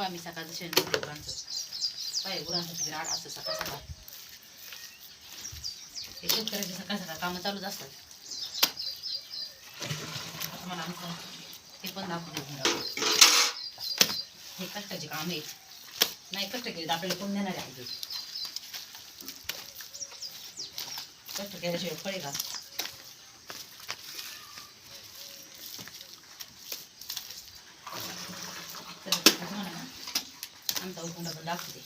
पहा मी सकाळचं शेण भरते गुरांचं पाय गुरांचं किती राड असतं सकाळ सकाळ हे शेतकऱ्याचे सकाळ सकाळ कामं चालूच असतात आता मला आमचं ते पण दाखवून हे कष्टाचे काम आहेत नाही कष्ट केले तर आपल्याला कोण देणार आहे कष्ट केल्याशिवाय फळे का तर तुम्हाला ना आमचा उकुंडा पण दाखवते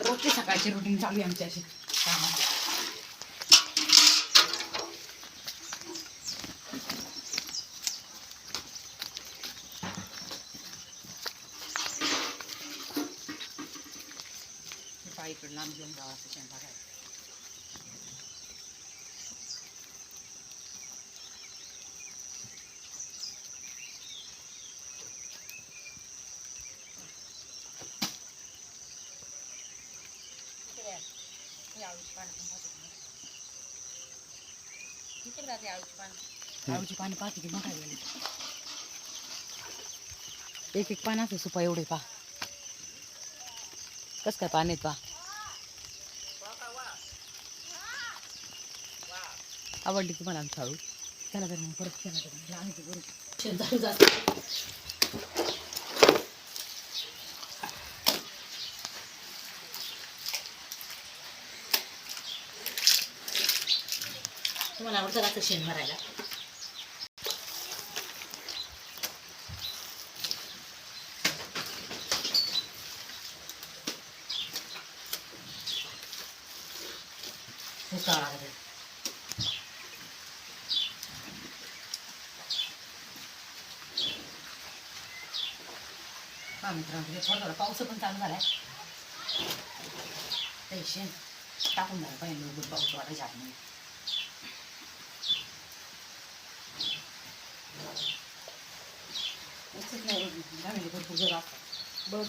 रोजची सकाळची रुटीन चालू आहे आमची अशी. कामाची लांब घेऊन असं शेण टाकायचं आळूची पानं पहा किती मोठा गेली एक एक पान असं सुपा एवढे पा कस काय पान आहेत पा आवडली तुम्हाला आमची आळू चला तर मग परत चला तर आम्ही ते बरोबर तुम्हाला आवडतं का शेण भरायला. हे काढा बरं. मित्रांनो हे थोडा थोडा पाऊस पण चालू झालाय. ते शेण टाकून झालं पाहिजे पाऊस वाटायच्या आतमध्ये नाही घामेली भरपूर जरा बघ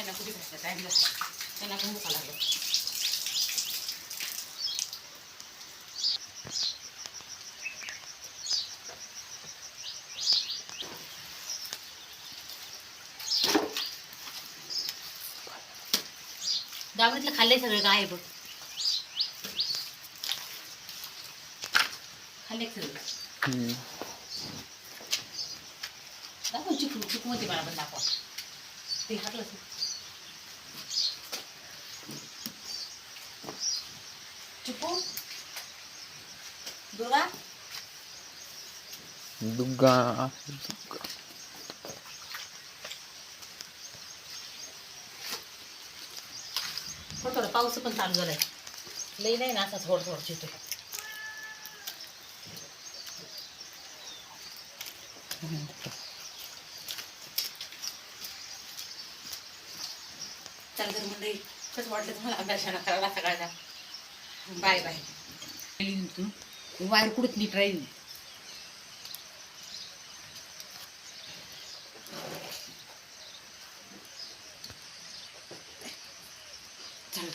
गायना कुठे काय दिलं त्यांना पण दुखा लागलं दावणीतलं खाल्लंय सगळं काय बघ. खाल्ले सगळं. दाखव चिकू चिकू मध्ये मला पण दाखवा. ते हातलं चिकू दुर्गा? दुग्गा थोडं थोडं पाऊस पण चालू झालाय. लई नाही ना असा थोडं थोडं चितो चला तर मंडळी कसं वाटलं तुम्हाला अभ्यासाला करायला सगळ्याचा बाय बाय. वायर कुठं नीट राहील चालू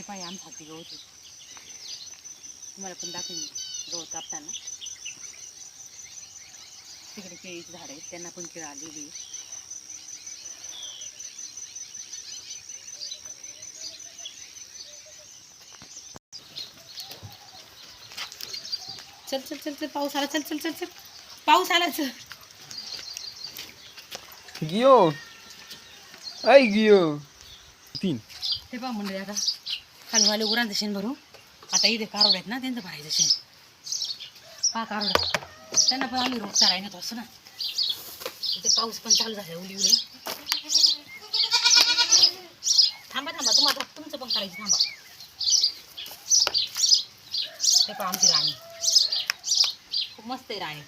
हे पाणी आमच्यासाठी गवत होते तुम्हाला पण दाखवून गवत कापताना. तिकडे केळीच झाड आहेत त्यांना पण केळ आलेली चल चल चल चल पाऊस आला चल चल चल चल. पाऊस आला चल. गिओ ऐ गिओ तीन. ते पहा म्हणजे आता खाली वाले शेण भरू. आता इथे कारोड आहेत ना त्यांचं भरायचं शेण. पहा कारोड. त्यांना पण आम्ही रोज चारायला ना असतो ना. इथे पाऊस पण चालू झाला उली उली. थांबा थांबा तुम्हाला तुमचं पण करायचं थांबा. ते पण आमची राणी. खूप मस्त आहे राणी.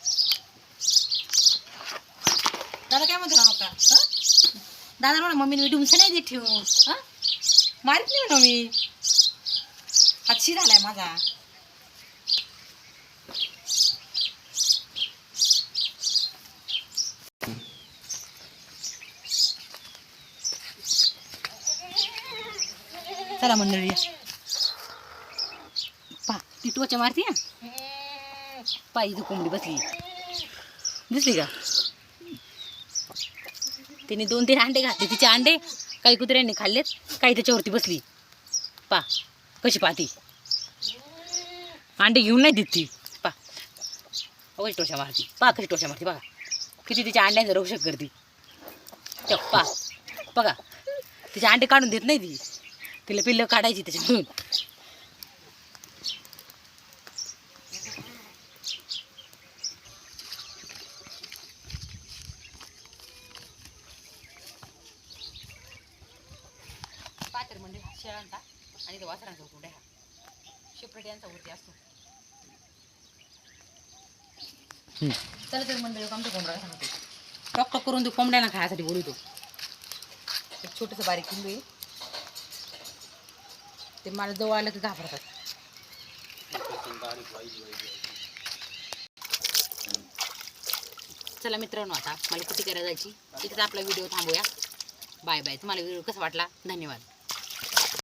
दादा काय म्हणतो राव का दादा म्हणा मम्मीने मी डुमसं नाही देत ठेवून. हां? मारित नाही म्हणा मी. हातशी झालाय माझा. चला मंडळी. पा ती टोच्या मारती पा इथं कोंबडी बसली. दिसली का? तिने दोन तीन अंडे घातले. तिचे अंडे काही कुत्र्यांनी खाल्लेत काही त्याच्यावरती बसली. पा कशी पाहती? अंडे घेऊन नाही देत ती. पा. कशी टोशा मारती. पा कशी टोशा मारती बघा. किती तिच्या अंड्यांचं रक्षक करते. चप्पा पा. बघा. तिचे अंडे काढून देत नाही ती. तिला पिल्लं काढायची त्याच्यातून. पात्र म्हणजे शेळांचा आणि ते वासरांचा उकडे हा शेपरेट यांचा वरती असतो. चला तर मंडळी आमच्या कोंबडा सांगतो टॉक टॉक करून तू कोंबड्यांना खायसाठी बोलवतो एक छोटंसं बारीक किंबू आहे. ते मला जवळ आलं की घाबरतात. चला मित्रांनो आता मला कुठे करायला जायची? इथेच आपला व्हिडिओ थांबूया. Bye bye. तुम्हाला व्हिडिओ कसा वाटला? धन्यवाद.